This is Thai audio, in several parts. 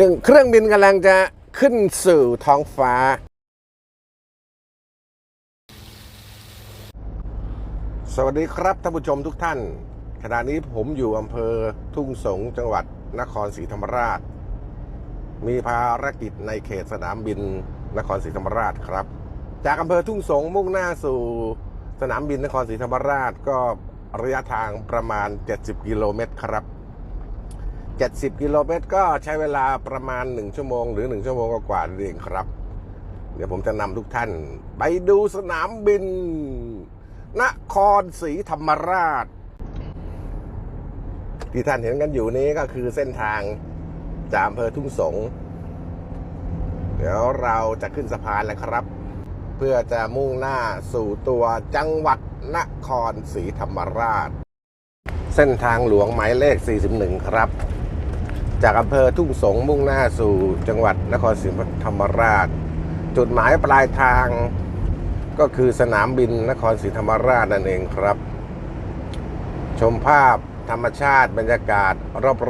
เครื่องเครื่องบินกำลังจะขึ้นสู่ท้องฟ้า สวัสดีครับท่านผู้ชมทุกท่าน ขณะนี้ผมอยู่อำเภอทุ่งสงจังหวัดนครศรีธรรมราช มีภารกิจในเขตสนามบินนครศรีธรรมราชครับ จากอำเภอทุ่งสงมุ่งหน้าสู่สนามบินนครศรีธรรมราชก็ระยะทางประมาณ 70 กิโลเมตรครับ 70 กิโลเมตรก็ใช้เวลาประมาณ 1 ชั่วโมง หรือ 1 ชั่วโมงกว่าๆนั่นเองครับ เดี๋ยวผมจะนำทุกท่าน ไปดูสนามบิน นครศรีธรรมราช ที่ท่านเห็นกันอยู่นี้ก็คือเส้นทางจากอำเภอทุ่งสง เดี๋ยวเราจะขึ้นสะพานแล้วครับ เพื่อจะมุ่งหน้าสู่ตัวจังหวัดนครศรีธรรมราชเส้นทางหลวงหมายเลข 41 ครับ จากอำเภอทุ่งสงมุ่งหน้าสู่จังหวัดนครศรีธรรมราช จุดหมายปลายทางก็คือสนามบินนครศรีธรรมราชนั่นเองครับ ชมภาพธรรมชาติบรรยากาศ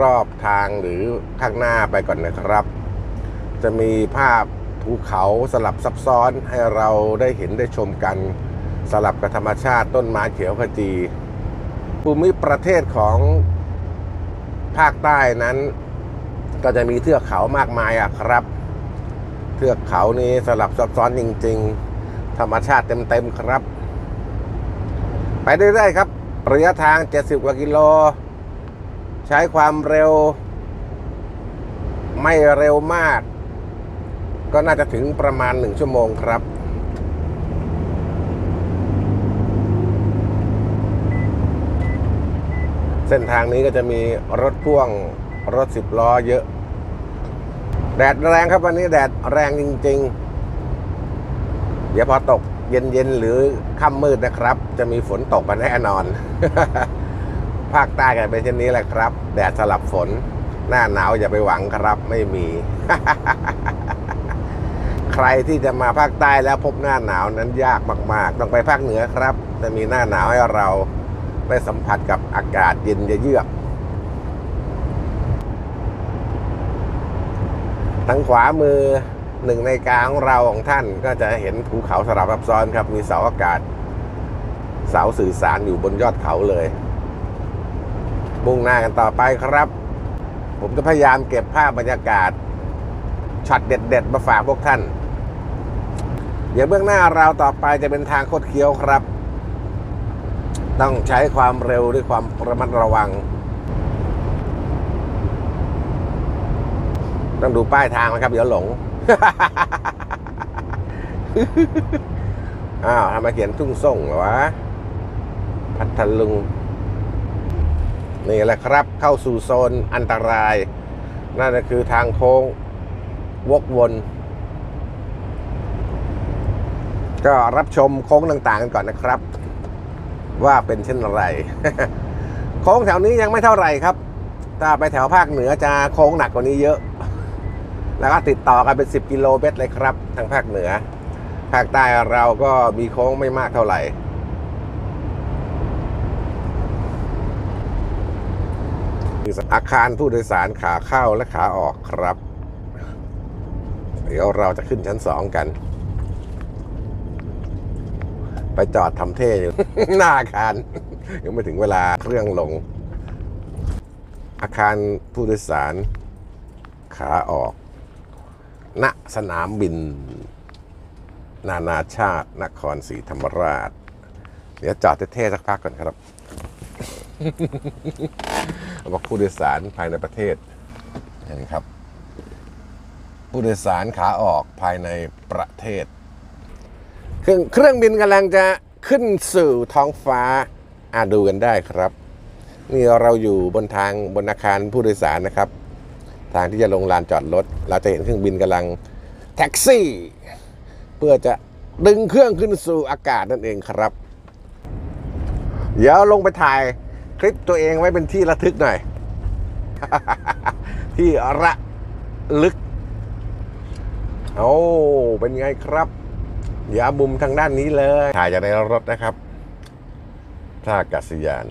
รอบๆทางหรือข้างหน้าไปก่อนนะครับ จะมีภาพภูเขาสลับซับซ้อนให้เราได้เห็นได้ชมกันสลับกับธรรมชาติต้นไม้เขียวขจี ภูมิประเทศของภาคใต้นั้น ก็จะมีเทือกเขามากมายอะครับ เทือกเขานี้สลับซับซ้อนจริง ๆ ธรรมชาติเต็มๆครับ ไปเรื่อยๆครับระยะทาง 70 กว่ากิโล ใช้ความเร็ว ไม่เร็วมาก ก็น่าจะถึงประมาณ 1 ชั่วโมงครับเส้นทางนี้ก็จะมีรถพ่วง รถสิบล้อเยอะ แดดแรงครับวันนี้แดดแรงจริง ๆ เดี๋ยวพอตกเย็นๆหรือค่ำมืดนะครับ จะมีฝนตกกันแน่นอน ภาคใต้กันเป็นเช่นนี้แหละครับ แดดสลับฝน หน้าหนาวอย่าไปหวังครับไม่มี ใครที่จะมาภาคใต้แล้วพบหน้าหนาวนั้นยากมาก ๆ ต้องไปภาคเหนือครับ จะมีหน้าหนาวให้เราได้สัมผัสกับอากาศเย็นเยือก ทางขวามือหนึ่งในกลางของเราของท่านก็จะเห็นภูเขาสลับซับซ้อนครับ มีเสาอากาศ เสาสื่อสารอยู่บนยอดเขาเลยมุ่งหน้ากันต่อไปครับ ผมจะพยายามเก็บภาพบรรยากาศช็อตเด็ด ๆ มาฝากพวกท่านเดี๋ยวเบื้องหน้าเราต่อไปจะเป็นทางโคดเคี้ยวครับ ต้องใช้ความเร็วด้วยความระมัดระวัง ต้องดูป้ายทางนะครับ เดี๋ยวหลง อ้าวทำไมเขียนทุ่งส่งเหรอวะ พัทลุง นี่แหละครับ เข้าสู่โซนอันตราย นั่นก็คือทางโค้ง วกวน ก็รับชมโค้งต่างๆกันก่อนนะครับ ว่าเป็นเช่นไร โค้งแถวนี้ยังไม่เท่าไหร่ครับ ถ้าไปแถวภาคเหนือจะโค้งหนักกว่านี้เยอะ แล้วก็ติดต่อกันเป็น 10 กิโลเมตรเลยครับ ทางภาคเหนือ ภาคใต้เราก็มีโค้งไม่มากเท่าไหร่ อาคารผู้โดยสารขาเข้าและขาออกครับ เดี๋ยวเราจะขึ้นชั้นสองกัน ไปจอดทำเท่อยู่ หน้าอาคารยังไม่ถึงเวลาเครื่องลง อาคารผู้โดยสารขาออก ณสนามบิน นานาชาติ นครศรีธรรมราช เดี๋ยวจอดเท่ๆสักพักก่อนครับบอกผู้โดยสารภายในประเทศเห็นครับ ผู้โดยสารขาออกภายในประเทศ เครื่องเครื่องบินกำลังจะขึ้นสู่ท้องฟ้าอาดูกันได้ครับ นี่เราอยู่บนทางบนอาคารผู้โดยสารนะครับ ทางที่จะลงลานจอดรถ เราจะเห็นเครื่องบินกำลังแท็กซี่ เพื่อจะดึงเครื่องขึ้นสู่อากาศนั่นเองครับ เดี๋ยวลงไปถ่ายคลิปตัวเองไว้เป็นที่ระทึกหน่อย ที่ระลึก โอ้เป็นไงครับอย่ามุมทางด้านนี้เลย ถ่ายจากในรถนะครับท่าอากาศยาน